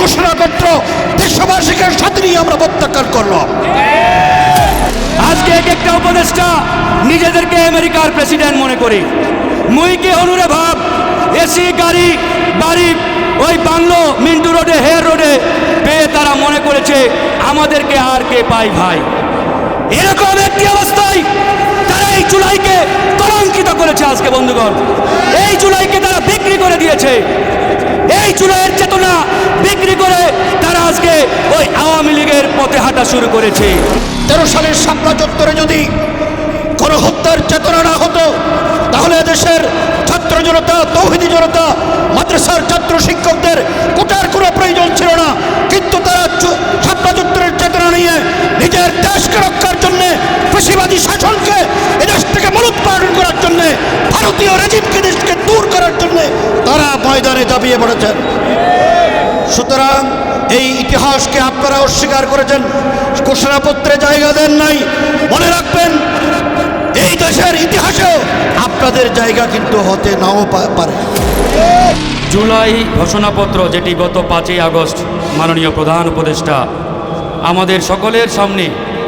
ঘোষণাপত্র দেশবাসীকে সাথে নিয়ে আমরা প্রত্যাখ্যান করলাম। আজকে এক একটা উপদেষ্টা নিজেদেরকে আমেরিকার প্রেসিডেন্ট মনে করে। মুইকে অনুরে ভাব, এসি, গাড়ি, বাড়ি, ওই বাংলো, মিন্টু রোডে, হেয়ার রোডে পেয়ে তারা মনে করেছে আমাদেরকে আর কে পাই ভাই। এরকম একটি অবস্থায় তারা এই জুলাইকে কলঙ্কিত করেছে আজকে বন্ধুগণ। এই জুলাইকে তারা বিক্রি করে দিয়েছে। এই জুলাইয়ের চেতনা বিক্রি করে তারা আজকে ওই আওয়ামী লীগের পথে হাঁটা শুরু করেছে। তেরো সালের চত্বরে যদি কোনো হত্যার চেতনা না হতো, তাহলে দেশের ছাত্র জনতা, তৌহিদি জনতা, মাদ্রাসার ছাত্র শিক্ষকদের কোটার কোনো প্রয়োজন ছিল না। কিন্তু তারা চত্বরের চেতনা নিয়ে নিজের দেশকে রক্ষার জন্যে পেশিবাদী শাসনকে এদেশ থেকে মূলোৎপাদন করার জন্যে, ভারতীয় রেজিমকে দেশকে দূর করার জন্যে তারা ময়দানে দাবিয়ে পড়েছেন। সুতরাং এই ইতিহাসকে আপনারা অস্বীকার করেছেন ঘোষণাপত্রে জায়গা দেন নাই, মনে রাখবেন, এই দেশের ইতিহাসেও আপনাদের জায়গা কিন্তু হতে নাও পারে। জুলাই ঘোষণাপত্র যেটি গত পাঁচই আগস্ট মাননীয় প্রধান উপদেষ্টা আমাদের সকলের সামনে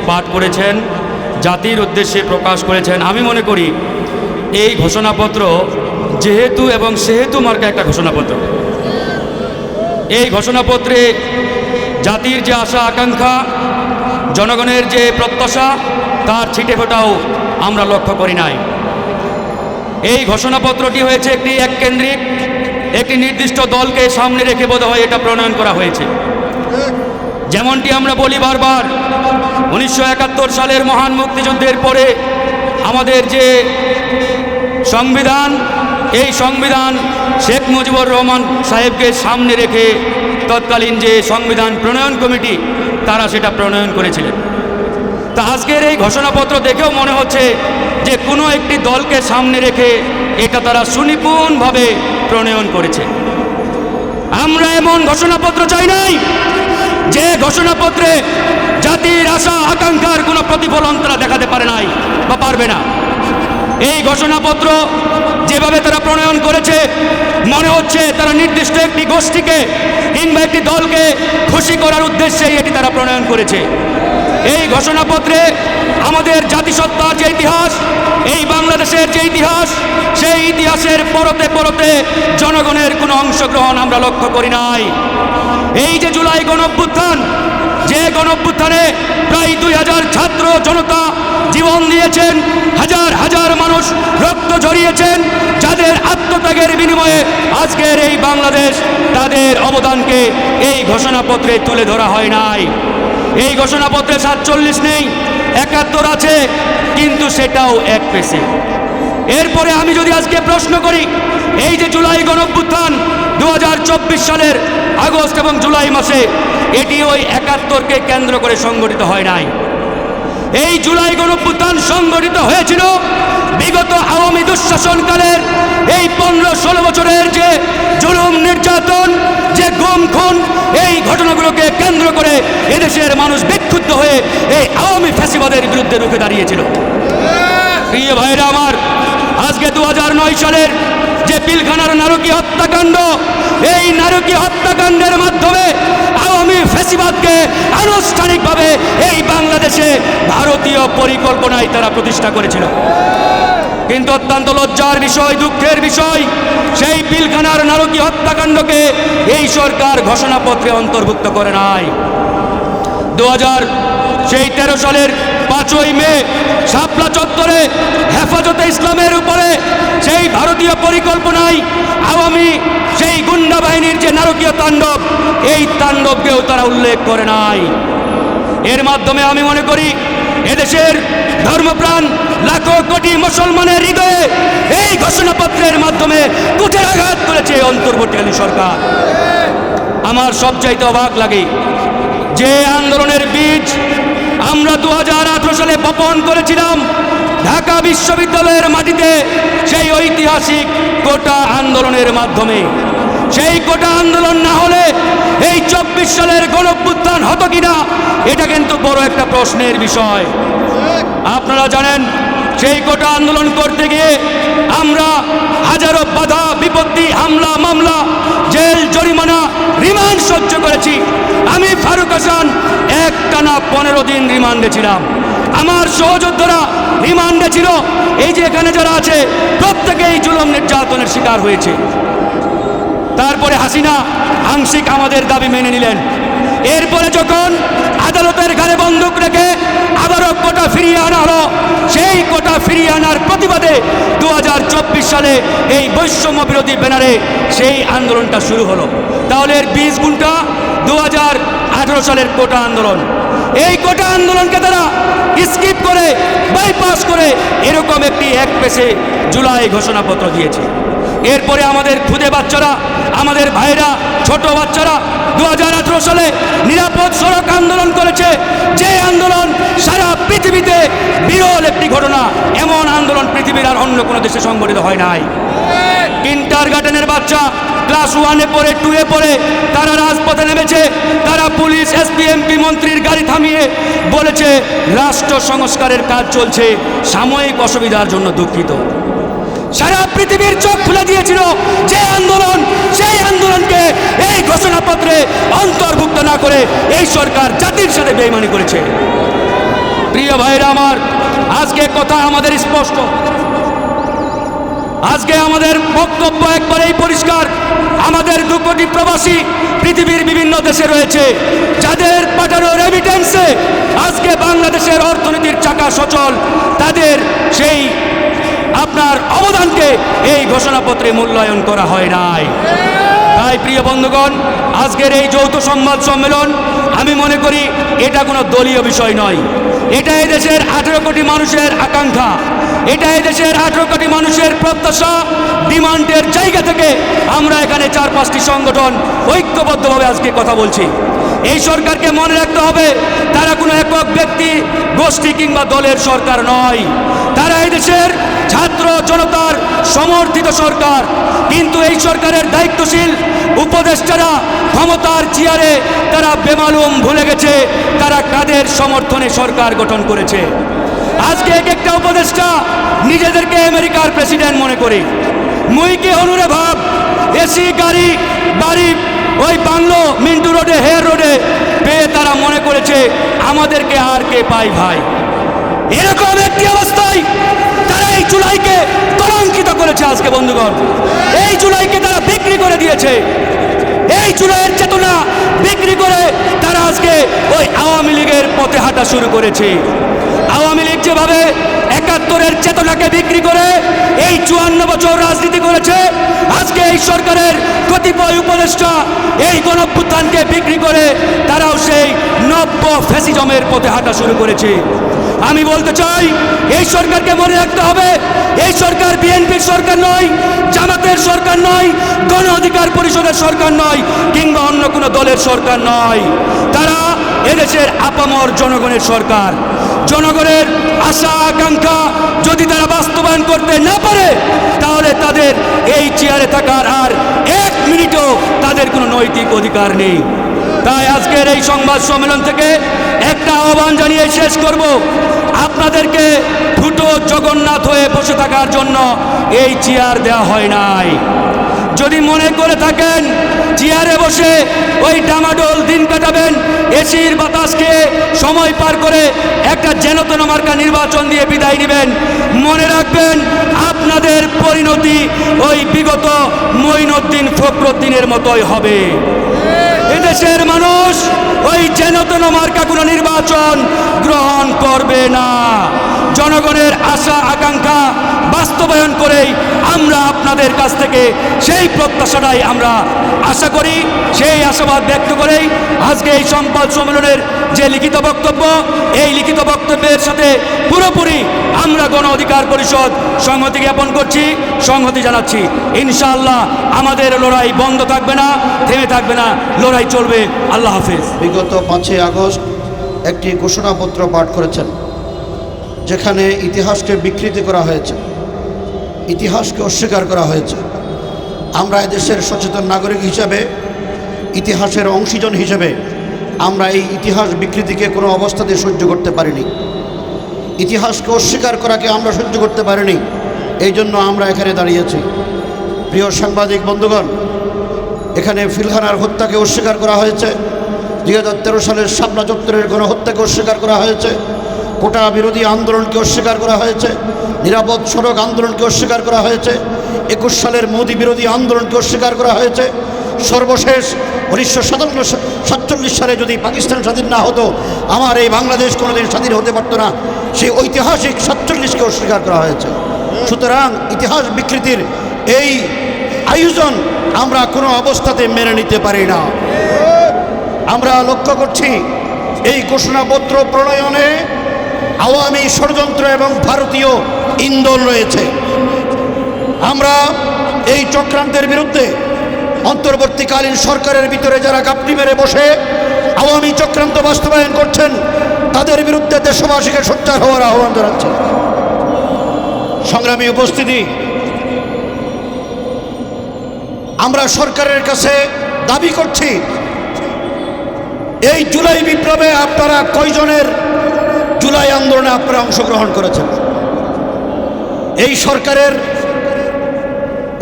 পাঠ করেছেন, জাতির উদ্দেশ্যে প্রকাশ করেছেন, আমি মনে করি এই ঘোষণাপত্র যেহেতু এবং সেহেতু মার্কা একটা ঘোষণাপত্র। এই ঘোষণাপত্রে জাতির যে আশা, আকাঙ্ক্ষা, জনগণের যে প্রত্যাশা, তার ছিটে ফোটাও আমরা লক্ষ্য করি নাই। এই ঘোষণাপত্রটি হয়েছে একটি এককেন্দ্রিক, একটি নির্দিষ্ট দলকে সামনে রেখে বোধ হয় এটা প্রণয়ন করা হয়েছে। যেমনটি আমরা বলি বারবার, উনিশশো একাত্তর সালের মহান মুক্তিযুদ্ধের পরে আমাদের যে সংবিধান এই সংবিধান শেখ মুজিবুর রহমান সাহেবকে সামনে রেখে তৎকালীন যে সংবিধান প্রণয়ন কমিটি, তারা সেটা প্রণয়ন করেছিলেন। তা আজকের এই ঘোষণাপত্র দেখেও মনে হচ্ছে যে কোনো একটি দলকে সামনে রেখে এটা তারা সুনিপুণভাবে প্রণয়ন করেছে। আমরা এমন ঘোষণাপত্র চাই নাই যে ঘোষণাপত্রে জাতির আশা আকাঙ্ক্ষার কোনো প্রতিফলন তারা দেখাতে পারে নাই বা পারবে না। এই ঘোষণাপত্র যেভাবে তারা প্রণয়ন করেছে, মনে হচ্ছে তারা নির্দিষ্ট একটি গোষ্ঠীকে কিংবা একটি দলকে খুশি করার উদ্দেশ্যেই এটি তারা প্রণয়ন করেছে। এই ঘোষণাপত্রে আমাদের জাতিসত্তার যে ইতিহাস, এই বাংলাদেশের যে ইতিহাস, সেই ইতিহাসের পরতে পরতে জনগণের কোনো অংশগ্রহণ আমরা লক্ষ্য করি নাই। এই যে জুলাই গণঅভ্যুত্থান যে গণঅভ্যুত্থানে প্রায় দুই হাজার ছাত্র জনতা জীবন দিয়েছেন, হাজার হাজার মানুষ রক্ত ঝরিয়েছেন, যাদের আত্মত্যাগের বিনিময়ে আজকের এই বাংলাদেশ তাদের অবদানকে এই ঘোষণাপত্রে তুলে ধরা হয় নাই। এই ঘোষণাপত্রে সাতচল্লিশ নেই, একাত্তর আছে, কিন্তু সেটাও এক পেশে এরপরে আমি যদি আজকে প্রশ্ন করি, এই যে জুলাই গণঅভ্যুত্থান দু সালের আগস্ট এবং জুলাই মাসে, এটি ওই একাত্তরকে কেন্দ্র করে সংগঠিত হয় নাই। এই জুলাই গণঅভ্যুত্থান সংগঠিত হয়েছিল বিগত আওয়ামী দুঃশাসনকালের এই পনেরো ষোলো বছরের যে জুলুম নির্যাতন, যে গুম খুন, এই ঘটনাগুলোকে কেন্দ্র করে এদেশের মানুষ বিক্ষুব্ধ হয়ে এই আওয়ামী ফ্যাসিবাদের বিরুদ্ধে রুখে দাঁড়িয়েছিল। প্রিয় ভাইরা আমার আজকে দু সালের যে পিলখানার নারকী হত্যাকাণ্ড, এই নারকী হত্যাকাণ্ডের মাধ্যমে আওয়ামী ফ্যাসিবাদকে আনুষ্ঠানিকভাবে এই বাংলাদেশে ভারতীয় পরিকল্পনায় তারা প্রতিষ্ঠা করেছিল। কিন্তু অত্যন্ত লজ্জার বিষয়, দুঃখের বিষয়, সেই পিলখানার নারকী হত্যাকাণ্ডকে এই সরকার ঘোষণাপত্রে অন্তর্ভুক্ত করে নাই। দু হাজার সেই তেরো সালের পাঁচই মে শাপলা চত্বরে হেফাজতে ইসলামের উপরে সেই ভারতীয় পরিকল্পনায় আওয়ামী সেই গুন্ডা বাহিনীর যে নারকীয় তাণ্ডব, এই তাণ্ডবকেও তারা উল্লেখ করে নাই। এর মাধ্যমে আমি মনে করি, এদেশের ধর্মপ্রাণ লাখো কোটি মুসলমানের হৃদয়ে এই ঘোষণাপত্রের মাধ্যমে কুঠের আঘাত করেছে অন্তর্বর্তীকালীন সরকার। আমার সবচাইতে অবাক লাগে যে আন্দোলনের বীজ আমরা দু হাজার আঠারো সালে বপন করেছিলাম, ঢাকা বিশ্ববিদ্যালয়ের মাটিতে সেই ঐতিহাসিক কোটা আন্দোলনের মাধ্যমে। সেই কোটা আন্দোলন না হলে এই চব্বিশ সালের গণভ্যুত্থান হতো কিনা, এটা কিন্তু বড় একটা প্রশ্নের বিষয়। আপনারা জানেন, সেই কোটা আন্দোলন করতে গিয়ে আমরা হাজারো বাধা, বিপত্তি, হামলা, মামলা, জেল, জরিমানা রিমান্ড সহ্য করেছি। আমি ফারুক হাসান, একটানা পনেরো দিন রিমান্ডে ছিলাম। আমার সহযোদ্ধারা রিমান্ডে ছিল। এই যে এখানে যারা আছে, প্রত্যেকেই জুলম নির্যাতনের শিকার হয়েছে। তারপরে হাসিনা আংশিক আমাদের দাবি মেনে নিলেন। এরপরে যখন আদালতের ঘরে বন্দুক রেখে আবারও কোটা ফিরিয়ে আনা হলো সেই কোটা ফিরিয়ে আনার প্রতিবাদে দুহাজার চব্বিশ সালে এই বৈষম্য বিরোধী ব্যানারে সেই আন্দোলনটা শুরু হলো। তাহলে এর বিশ গুণটা দু সালের কোটা আন্দোলন। এই কোটা আন্দোলনকে তারা স্কিপ করে বাইপাস করে এরকম একটি এক পেশে জুলাই ঘোষণাপত্র দিয়েছে। এরপরে আমাদের খুদে বাচ্চারা, আমাদের ভাইরা, ছোট বাচ্চারা দু হাজার আঠারো সালে নিরাপদ সড়ক আন্দোলন করেছে যে আন্দোলন সারা পৃথিবীতে বিরল একটি ঘটনা। এমন আন্দোলন পৃথিবীর আর অন্য কোনো দেশে সংগঠিত হয় নাই। কিন্টার গার্ডেনের বাচ্চা ক্লাস ওয়ানে পড়ে টুয়ে পড়ে, তারা রাজপথে নেমেছে, তারা পুলিশ এসপি এমপি মন্ত্রীর গাড়ি থামিয়ে বলেছে, রাষ্ট্র সংস্কারের কাজ চলছে, সাময়িক অসুবিধার জন্য দুঃখিত। সারা পৃথিবীর চোখ খুলে দিয়েছিল যে আন্দোলন, সেই আন্দোলনকে এই ঘোষণাপত্রে অন্তর্ভুক্ত না করে এই সরকার জাতির সাথে বেইমানি করেছে। প্রিয় ভাইরা আমার, আজকে কথা আমাদের স্পষ্ট। আজকে আমাদের বক্তব্য একবারেই পরিষ্কার। আমাদের দু কোটি প্রবাসী পৃথিবীর বিভিন্ন দেশে রয়েছে, যাদের পাঠানো রেমিটেন্সে আজকে বাংলাদেশের অর্থনীতির চাকা সচল। তাদের সেই আপনার অবদানকে এই ঘোষণাপত্রে মূল্যায়ন করা হয় নাই। তাই প্রিয় বন্ধুগণ, আজকের এই যৌথ সংবাদ সম্মেলন, আমি মনে করি এটা কোনো দলীয় বিষয় নয়। এটা দেশের আঠেরো কোটি মানুষের আকাঙ্ক্ষা। এটা দেশের আঠেরো কোটি মানুষের প্রত্যাশা, ডিমান্ডের জায়গা থেকে আমরা এখানে চার পাঁচটি সংগঠন ঐক্যবদ্ধভাবে আজকে কথা বলছি। এই সরকারকে মনে রাখতে হবে, তারা কোনো একক ব্যক্তি, গোষ্ঠী কিংবা দলের সরকার নয়। তারা এই দেশের ছাত্র জনতার সমর্থিত সরকার। কিন্তু এই সরকারের দায়িত্বশীল উপদেষ্টারা ক্ষমতার চেয়ারে তারা বেমালুম ভুলে গেছে, তারা কাদের সমর্থনে সরকার গঠন করেছে। আজকে এক একটা উপদেষ্টা নিজেদেরকে আমেরিকার প্রেসিডেন্ট মনে করি। মুইকে অনুরে ভাব এসি গাড়ি, বাড়ি ওই বাংলো মিন্টু রোডে, হেয়ার রোডে পেয়ে তারা মনে করেছে আমাদেরকে আর কে পাই ভাই। এরকম একটি অবস্থায় তারা এই জুলাইকে কলঙ্কিত করেছে আজকে, বন্ধুগণ। এই জুলাইকে তারা বিক্রি করে দিয়েছে। এই জুলাইয়ের চেতনা বিক্রি করে তারা আজকে ওই আওয়ামী লীগের পথে হাঁটা শুরু করেছে। আওয়ামী লীগ যেভাবে একাত্তরের চেতনাকে বিক্রি করে এই চুয়ান্ন বছর রাজনীতি করেছে। আজকে এই সরকারের কতিপয় উপদেষ্টা এই গণভ্যুত্থানকে বিক্রি করে তারাও সেই নব্য ফ্যাসিজমের পথে হাঁটা শুরু করেছে। আমি বলতে চাই, এই সরকারকে মনে রাখতে হবে, এই সরকার বিএনপির সরকার নয়, জামাতের সরকার নয়, গণ অধিকার পরিষদের সরকার নয়, কিংবা অন্য কোনো দলের সরকার নয়। তারা এদেশের আপামর জনগণের সরকার। জনগণের আশা, আকাঙ্ক্ষা যদি তারা বাস্তবায়ন করতে না পারে, তাহলে তাদের এই চেয়ারে থাকার আর এক মিনিটও তাদের কোনো নৈতিক অধিকার নেই। তাই আজকের এই সংবাদ সম্মেলন থেকে একটা আহ্বান জানিয়ে শেষ করব। আপনাদেরকে ফুটো জগন্নাথ হয়ে বসে থাকার জন্য এই চেয়ার দেওয়া হয় নাই। যদি মনে করে থাকেন, চেয়ারে বসে ওই ডামাডোল দিন কাটাবেন, এসির বাতাস খেয়ে সময় পার করে একটা যেনতন মার্কা নির্বাচন দিয়ে বিদায় নেবেন। মনে রাখবেন, আপনাদের পরিণতি ওই বিগত মঈনুদ্দিন ফখরুদ্দিনের মতোই হবে। এদেশের মানুষ ওই যেনতন মার্কা কোনো নির্বাচন গ্রহণ করবে না। জনগণের আশা, আকাঙ্ক্ষা বাস্তবায়ন করেই আমরা আপনাদের কাছ থেকে সেই প্রত্যাশাটাই আমরা আশা করি, সেই আশাবাদ ব্যক্ত করেই আজকে এই সংবাদ সম্মেলনের যে লিখিত বক্তব্য, এই লিখিত বক্তব্যের সাথে পুরোপুরি আমরা গণ অধিকার পরিষদ সংহতি জ্ঞাপন করছি, সংহতি জানাচ্ছি। ইনশাআল্লাহ আমাদের লড়াই বন্ধ থাকবে না, থেমে থাকবে না, লড়াই চলবে। আল্লাহ হাফেজ। বিগত পাঁচই আগস্ট একটি ঘোষণাপত্র পাঠ করেছেন, যেখানে ইতিহাসকে বিকৃতি করা হয়েছে, ইতিহাসকে অস্বীকার করা হয়েছে। আমরা এদেশের সচেতন নাগরিক হিসেবে, ইতিহাসের অংশীজন হিসেবে, আমরা এই ইতিহাস বিকৃতিকে কোনো অবস্থাতে সহ্য করতে পারিনি। ইতিহাসকে অস্বীকার করাকে আমরা সহ্য করতে পারিনি। এই জন্য আমরা এখানে দাঁড়িয়েছি প্রিয় সাংবাদিক বন্ধুগণ, এখানে ফিলখানার হত্যাকে অস্বীকার করা হয়েছে। দুই হাজার তেরো সালের শাপলা চত্বরের গণহত্যাকে অস্বীকার করা হয়েছে। কোটা বিরোধী আন্দোলনকে অস্বীকার করা হয়েছে। নিরাপদ সড়ক আন্দোলনকে অস্বীকার করা হয়েছে। একুশ সালের মোদী বিরোধী আন্দোলনকে অস্বীকার করা হয়েছে। সর্বশেষ উনিশশো সাতান্ন সাতচল্লিশ সালে যদি পাকিস্তান স্বাধীন না হতো, আমার এই বাংলাদেশ কোনোদিন স্বাধীন হতে পারতো না। সেই ঐতিহাসিক সাতচল্লিশকে অস্বীকার করা হয়েছে। সুতরাং ইতিহাস বিকৃতির এই আয়োজন আমরা কোনো অবস্থাতে মেনে নিতে পারি না। আমরা লক্ষ্য করছি এই ঘোষণাপত্র প্রণয়নে আওয়ামী ষড়যন্ত্র এবং ভারতীয় ইন্ধন রয়েছে। আমরা এই চক্রান্তের বিরুদ্ধে অন্তর্বর্তীকালীন সরকারের ভিতরে যারা কাপড়ি মেরে বসে আওয়ামী চক্রান্ত বাস্তবায়ন করছেন তাদের বিরুদ্ধে দেশবাসীকে সোচ্চার হওয়ার আহ্বান জানাচ্ছে। সংগ্রামী উপস্থিতি, আমরা সরকারের কাছে দাবি করছি, এই জুলাই বিপ্লবে আপনারা কয়জনের জুলাই আন্দোলনে আপনারা অংশগ্রহণ করেছেন? এই সরকারের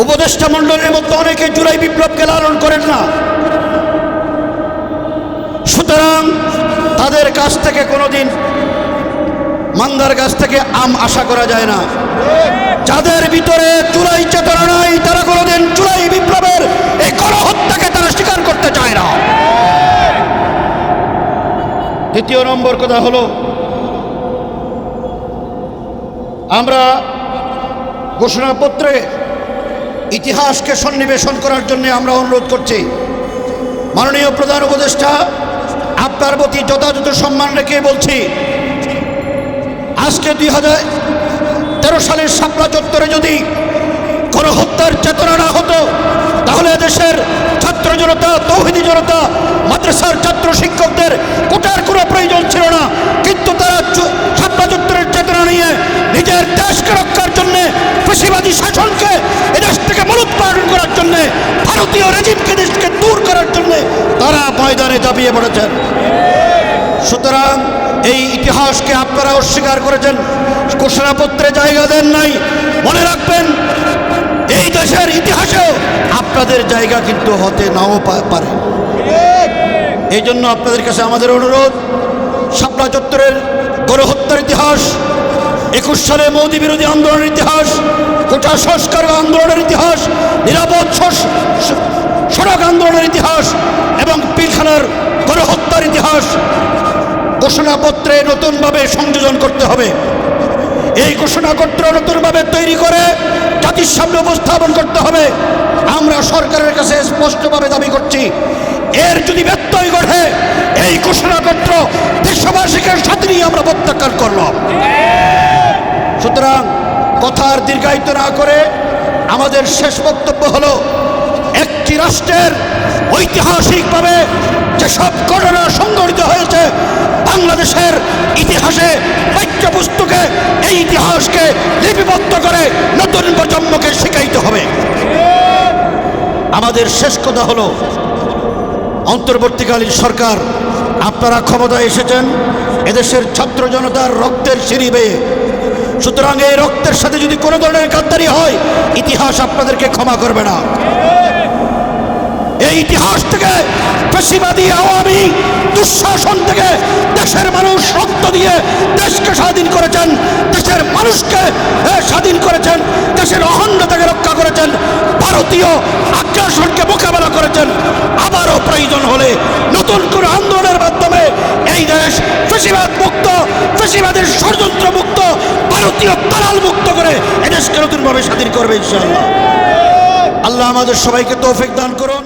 উপদেষ্টা মণ্ডলের মধ্যে অনেকে জুলাই বিপ্লবকে লালন করেন না। সুতরাং তাদের কাছ থেকে কোনোদিন মান্দার কাছ থেকে আম আশা করা যায় না। যাদের ভিতরে জুলাই চেতনা নাই, তারা কোনোদিন জুলাই বিপ্লবের এই গণহত্যাকে তারা স্বীকার করতে চায় না। দ্বিতীয় নম্বর কথা হলো, আমরা ঘোষণাপত্রে ইতিহাসকে সন্নিবেশন করার জন্য আমরা অনুরোধ করছি। মাননীয় প্রধান উপদেষ্টা আপনার প্রতি যথাযথ সম্মান রেখে বলছি, আজকে দুই হাজার তেরো সালের শাপলা চত্বরে যদি কোনো হত্যার চেতনা না হতো, তাহলে দেশের ছাত্র জনতা, তৌহিদি জনতা, মাদ্রাসার ছাত্র শিক্ষকদের কোটার কোনো প্রয়োজন ছিল না। কিন্তু তারা শাপলা চত্বরের চেতনা নিয়ে নিজের দেশকে রক্ষার জন্যে ফেসিবাদী শাসনকে এদেশ থেকে মূলোৎপাদন করার জন্যে ভারতীয় রেজিমকে দেশকে তারা ময়দানে দাবিয়ে পড়েছেন। সুতরাং এই ইতিহাসকে আপনারা অস্বীকার করেছেন। ঘোষণাপত্রে জায়গা দেন নাই। মনে রাখবেন, এই দেশের ইতিহাসেও আপনাদের জায়গা কিন্তু হতে নাও পারে। এই জন্য আপনাদের কাছে আমাদের অনুরোধ, শাপলা চত্বরের গণহত্যার ইতিহাস, একুশ সালে মোদী বিরোধী আন্দোলনের ইতিহাস কোটা সংস্কার আন্দোলনের ইতিহাস, নিরাপদ সড়ক আন্দোলনের ইতিহাস এবং পিলখানার গণহত্যার ইতিহাস ঘোষণাপত্রে নতুনভাবে সংযোজন করতে হবে। এই ঘোষণাপত্র নতুনভাবে তৈরি করে জাতির সামনে উপস্থাপন করতে হবে। আমরা সরকারের কাছে স্পষ্টভাবে দাবি করছি, এর যদি ব্যত্যয় ঘটে, এই ঘোষণাপত্র দেশবাসীকে সাথে নিয়ে আমরা প্রত্যাখ্যান করলাম। সুতরাং কথার দীর্ঘায়িত না করে আমাদের শেষ বক্তব্য হলো একটি রাষ্ট্রের ঐতিহাসিকভাবে যেসব ঘটনা সংঘটিত হয়েছে, বাংলাদেশের ইতিহাসে পাঠ্যপুস্তকে, এই ইতিহাসকে লিপিবদ্ধ করে নতুন প্রজন্মকে শিখাইতে হবে। আমাদের শেষ কথা হলো, অন্তর্বর্তীকালীন সরকার, আপনারা ক্ষমতায় এসেছেন, এদেশের ছাত্র জনতার রক্তের সিঁড়ি বেয়ে। সুতরাং এই রক্তের সাথে যদি কোনো ধরনের গাদ্দারি হয়, ইতিহাস আপনাদেরকে ক্ষমা করবে না। এই ইতিহাস থেকে পেশিবাদী আওয়ামী দুঃশাসন থেকে দেশের মানুষ রক্ত দিয়ে দেশকে স্বাধীন করেছেন, দেশের মানুষকে স্বাধীন করেছেন, দেশের অখণ্ডতাকে রক্ষা করেছেন, ভারতীয় আগ্রাসনকে মোকাবেলা করেছেন। আবারও প্রয়োজন হলে নতুন করে আন্দোলনের মাধ্যমে এই দেশ ফেসিবাদ মুক্ত ফেসিবাদের ষড়যন্ত্র মুক্ত, ভারতীয় দালাল মুক্ত করে এদেশকে নতুনভাবে স্বাধীন করবে ইনশাআল্লাহ। আল্লাহ আমাদের সবাইকে তৌফিক দান করুন।